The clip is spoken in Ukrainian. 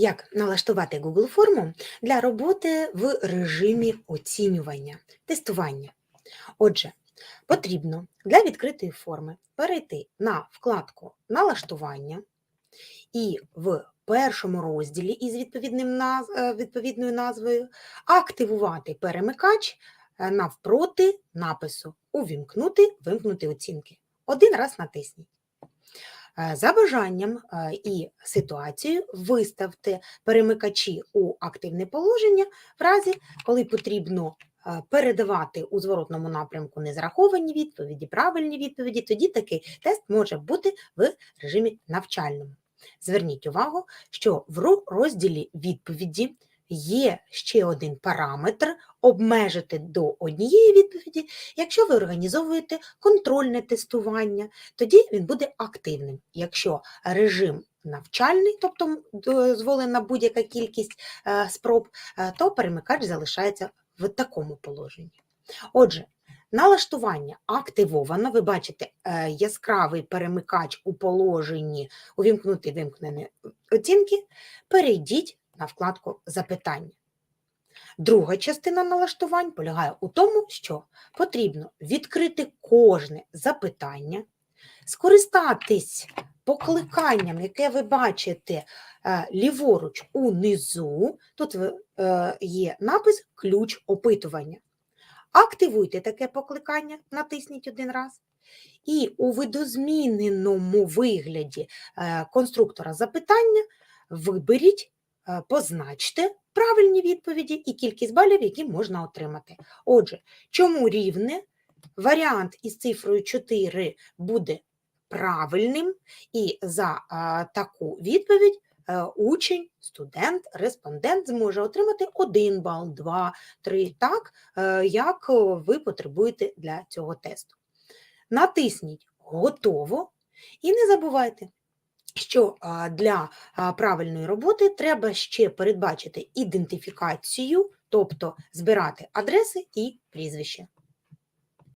Як налаштувати Google форму для роботи в режимі оцінювання, тестування? Отже, потрібно для відкритої форми перейти на вкладку Налаштування і в першому розділі із наз... е, відповідною назвою активувати перемикач е, навпроти напису Увімкнути, вимкнути оцінки. Один раз натисніть. Е, За бажанням е, і ситуацією виставте перемикачі у активне положення в разі, коли потрібно е, передавати у зворотному напрямку незараховані відповіді, правильні відповіді, тоді такий тест може бути в режимі навчальному. Зверніть увагу, що в розділі відповіді є ще один параметр обмежити до однієї відповіді, якщо ви організовуєте контрольне тестування, тоді він буде активним. Якщо режим навчальний, тобто дозволена будь-яка кількість е, спроб, е, то перемикач залишається в такому положенні. Отже, налаштування активовано. Ви бачите е, яскравий перемикач у положенні увімкнути вимкнені оцінки. Перейдіть на вкладку запитання. Друга частина налаштувань полягає у тому, що потрібно відкрити кожне запитання, скористатись покликанням, яке ви бачите е, ліворуч унизу. Тут е, є напис Ключ опитування. Активуйте таке покликання, натисніть один раз. І у видозміненому вигляді е, конструктора запитання виберіть, позначте правильні відповіді і кількість балів, які можна отримати. Отже, чому рівне? Варіант із цифрою 4 буде правильним, і за а, таку відповідь е, учень, студент, респондент зможе отримати 1 бал, 2, 3, так, е, як е, ви потребуєте для цього тесту. Натисніть Готово і не забувайте, що для правильної роботи треба ще передбачити ідентифікацію, тобто збирати адреси і прізвище.